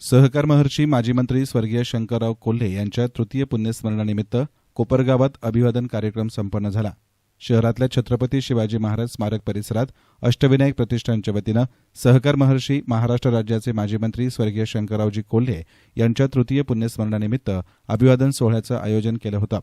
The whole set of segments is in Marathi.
सहकार महर्षी माजी मंत्री स्वर्गीय शंकरराव कोल्हे यांच्या तृतीय पुण्यस्मरणानिमित्त कोपरगावात अभिवादन कार्यक्रम संपन्न झाला. शहरातल्या छत्रपती शिवाजी महाराज स्मारक परिसरात अष्टविनायक प्रतिष्ठानच्या वतीनं सहकार महर्षी महाराष्ट्र राज्याचे माजी मंत्री स्वर्गीय शंकररावजी कोल्हे यांच्या तृतीय पुण्यस्मरणानिमित्त अभिवादन सोहळ्याचं आयोजन केलं होतं.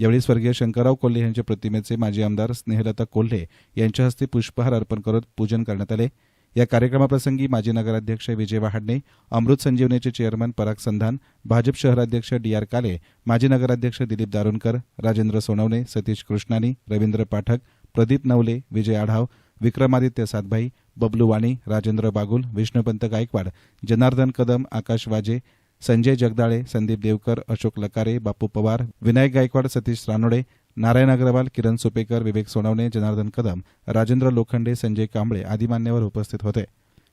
यावेळी स्वर्गीय शंकरराव कोल्हे यांच्या प्रतिमेचे माजी आमदार स्नेहलता कोल्हे यांच्या हस्ते पुष्पहार अर्पण करत पूजन करण्यात आले. या कार्यक्रमाप्रसंगी माजी नगराध्यक्ष विजय वहाडणे अमृत संजीवनीचे चेअरमन पराग संधान भाजप शहराध्यक्ष डी आर काले माजी नगराध्यक्ष दिलीप दारुणकर राजेंद्र सोनवणे सतीश कृष्णानी रवींद्र पाठक प्रदीप नवले विजय आढाव विक्रमादित्य सातभाई बबलू वाणी राजेंद्र बागुल विष्णुपंत गायकवाड जनार्दन कदम आकाश वाजे संजय जगदाळे संदीप देवकर अशोक लकारे बापू पवार विनायक गायकवाड सतीश रानोडे नारायण अग्रवाल किरण सुपेकर विवेक सोनवणे जनार्दन कदम राजेंद्र लोखंडे संजय कांबळे आदी मान्यवर उपस्थित होते.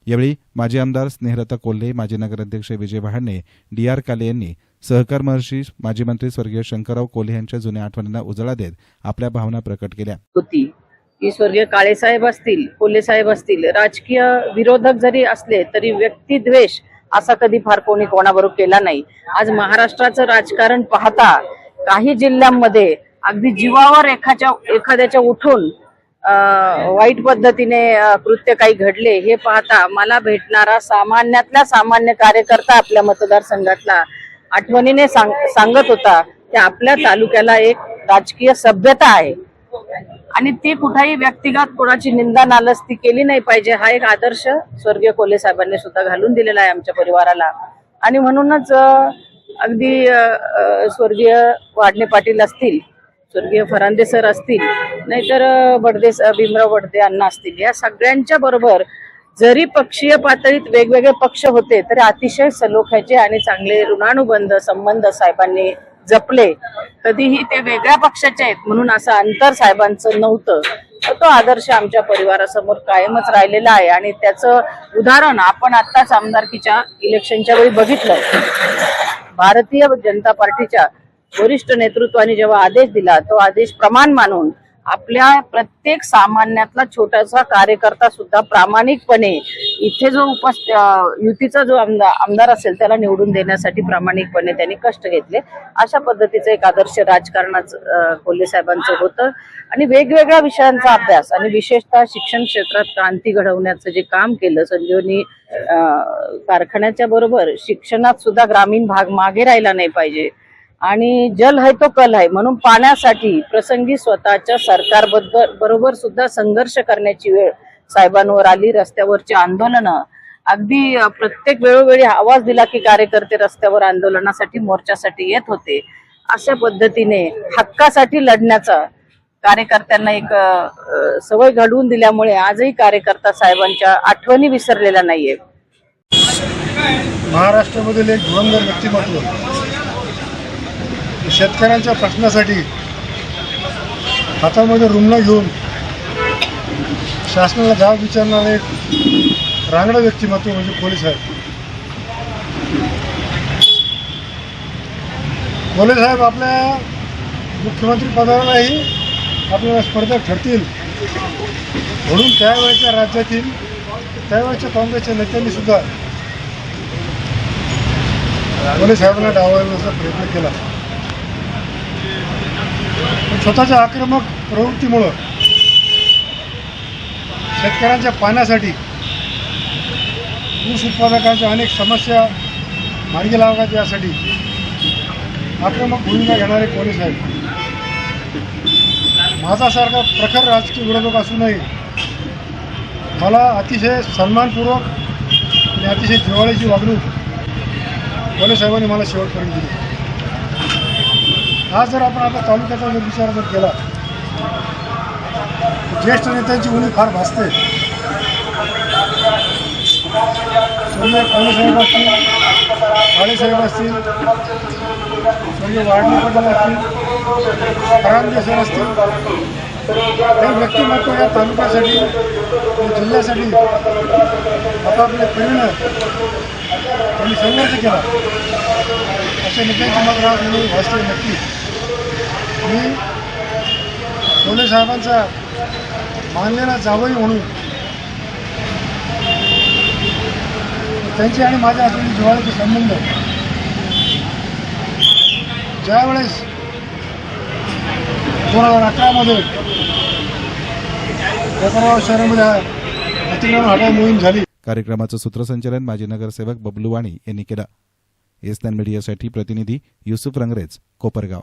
यावेळी माजी आमदार स्नेहलता कोल्हे माजी नगराध्यक्ष विजय वहाडणे डी आर काले यांनी सहकार महर्षी माजी मंत्री स्वर्गीय शंकरराव कोल्हे यांच्या जुन्या आठवणींना उजाळा देत आपल्या भावना प्रकट केल्या. होती. की स्वर्गीय काळेसाहेब असतील कोल्हे साहेब असतील राजकीय विरोधक जरी असले तरी व्यक्तिद्वेष असा कधी फार कोणी कोणाबरोबर केला नाही. आज महाराष्ट्राचं राजकारण पाहता काही जिल्ह्यांमध्ये अगदी जीवावर एखाद्या एखाद्याच्या उठून वाईट पद्धतीने कृत्य काही घडले हे पाहता मला भेटणारा सामान्यातला सामान्य कार्यकर्ता आपल्या मतदारसंघातला आठवणीने सांग सांगत होता की आपल्या तालुक्याला एक राजकीय सभ्यता आहे. आणि ती कुठेही व्यक्तिगत कोणाची निंदा नालस्ती केली नाही पाहिजे हा एक आदर्श स्वर्गीय कोले साहेबांनी सुद्धा घालून दिलेला आहे आमच्या परिवाराला. आणि म्हणूनच अगदी स्वर्गीय वाडणे पाटील असतील स्वर्गीय फरांदे सर असतील नाहीतर बडदे भीमराव बडदे अण्णा असतील या सगळ्यांच्या बरोबर जरी पक्षीय पातळीत वेगवेगळे पक्ष होते तरी अतिशय सलोख्याचे आणि चांगले ऋणानुबंध संबंध साहेबांनी जपले. कधीही ते वेगळ्या पक्षाचे आहेत म्हणून असं अंतर साहेबांचं नव्हतं. तर तो आदर्श आमच्या परिवारासमोर कायमच राहिलेला आहे आणि त्याचं उदाहरण आपण आत्ताच आमदारकीच्या इलेक्शनच्या वेळी बघितलं. भारतीय जनता पार्टीच्या वरिष्ठ नेतृत्वाने जेव्हा आदेश दिला तो आदेश प्रमाण मानून आपल्या प्रत्येक सामान्यातला छोटासा कार्यकर्ता सुद्धा प्रामाणिकपणे इथे जो उपस् युतीचा जो आमदार आमदार असेल त्याला निवडून देण्यासाठी प्रामाणिकपणे त्यांनी कष्ट घेतले. अशा पद्धतीचं एक आदर्श राजकारणाचं कोल्हे साहेबांचं होतं. आणि वेगवेगळ्या विषयांचा अभ्यास आणि विशेषतः शिक्षण क्षेत्रात क्रांती घडवण्याचं जे काम केलं संजीवनी कारखान्याच्या बरोबर शिक्षणात सुद्धा ग्रामीण भाग मागे राहिला नाही पाहिजे. आणि जल है तो कल आहे म्हणून पाण्यासाठी प्रसंगी स्वतःच्या सरकारबद्दल बरोबर सुद्धा संघर्ष करण्याची वेळ साहेबांवर आली. रस्त्यावरची आंदोलनं. अगदी प्रत्येक वेळोवेळी आवाज दिला की कार्यकर्ते रस्त्यावर आंदोलनासाठी मोर्चासाठी येत होते. अशा पद्धतीने हक्कासाठी लढण्याचा कार्यकर्त्यांना एक सवय घडवून दिल्यामुळे आजही कार्यकर्ता साहेबांच्या आठवणी विसरलेल्या नाहीये महाराष्ट्रामधील एक धुरंधर व्यक्तिमत्व शेतकऱ्यांच्या प्रश्नासाठी हातामध्ये रुग्ण घेऊन शासनाला जाब विचारणारे रांगडं व्यक्तिमत्व म्हणजे पोलीस आहेत पोलीस साहेब आपल्या मुख्यमंत्री पदावरही आपल्याला स्पर्धक ठरतील. म्हणून त्यावेळेच्या राज्यातील त्यावेळेच्या काँग्रेसच्या नेत्यांनी सुद्धा पोलीस साहेबांना डावलण्याचा प्रयत्न केला. स्वतःच्या आक्रमक प्रवृत्तीमुळं शेतकऱ्यांच्या पाण्यासाठी ऊस उत्पादकांच्या अनेक समस्या मार्गी लावाव्यात यासाठी आक्रमक भूमिका घेणारे कोणी साहेब माझासारखा प्रखर राजकीय विरोधक असूनही मला अतिशय सन्मानपूर्वक आणि अतिशय जिव्हाळ्याची वागणूक पोलीस साहेबांनी मला शेवटपर्यंत दिली. हा जर आपण आता तालुक्याचा जर विचार जर केला ज्येष्ठ नेत्यांची उणी फार भासते. स्वर्गीय कोले असतील काळेसाहेब असतील स्वर्गीय वाढणे पटेल असतील फरांदे सर असतील हे व्यक्तिमत्व या तालुक्यासाठी जिल्ह्यासाठी आपापल्या परीनं त्यांनी संघर्ष केला. अशा नेत्यांची मात्र आज मी भासते नक्की मी कोले साहेबांचा मानलेला जावई म्हणून त्यांचे आणि माझ्या असलेले जिव्हाळ्याचे संबंध. ज्यावेळेस दोन हजार अकरामध्ये कोपरगाव शहरामध्ये अतिक्रमण हटाव मोहीम झाली. कार्यक्रमाचं सूत्रसंचालन माजी नगरसेवक बबलू वाणी यांनी केलं. एस मीडियासाठी प्रतिनिधी युसुफ रंगरेज कोपरगाव.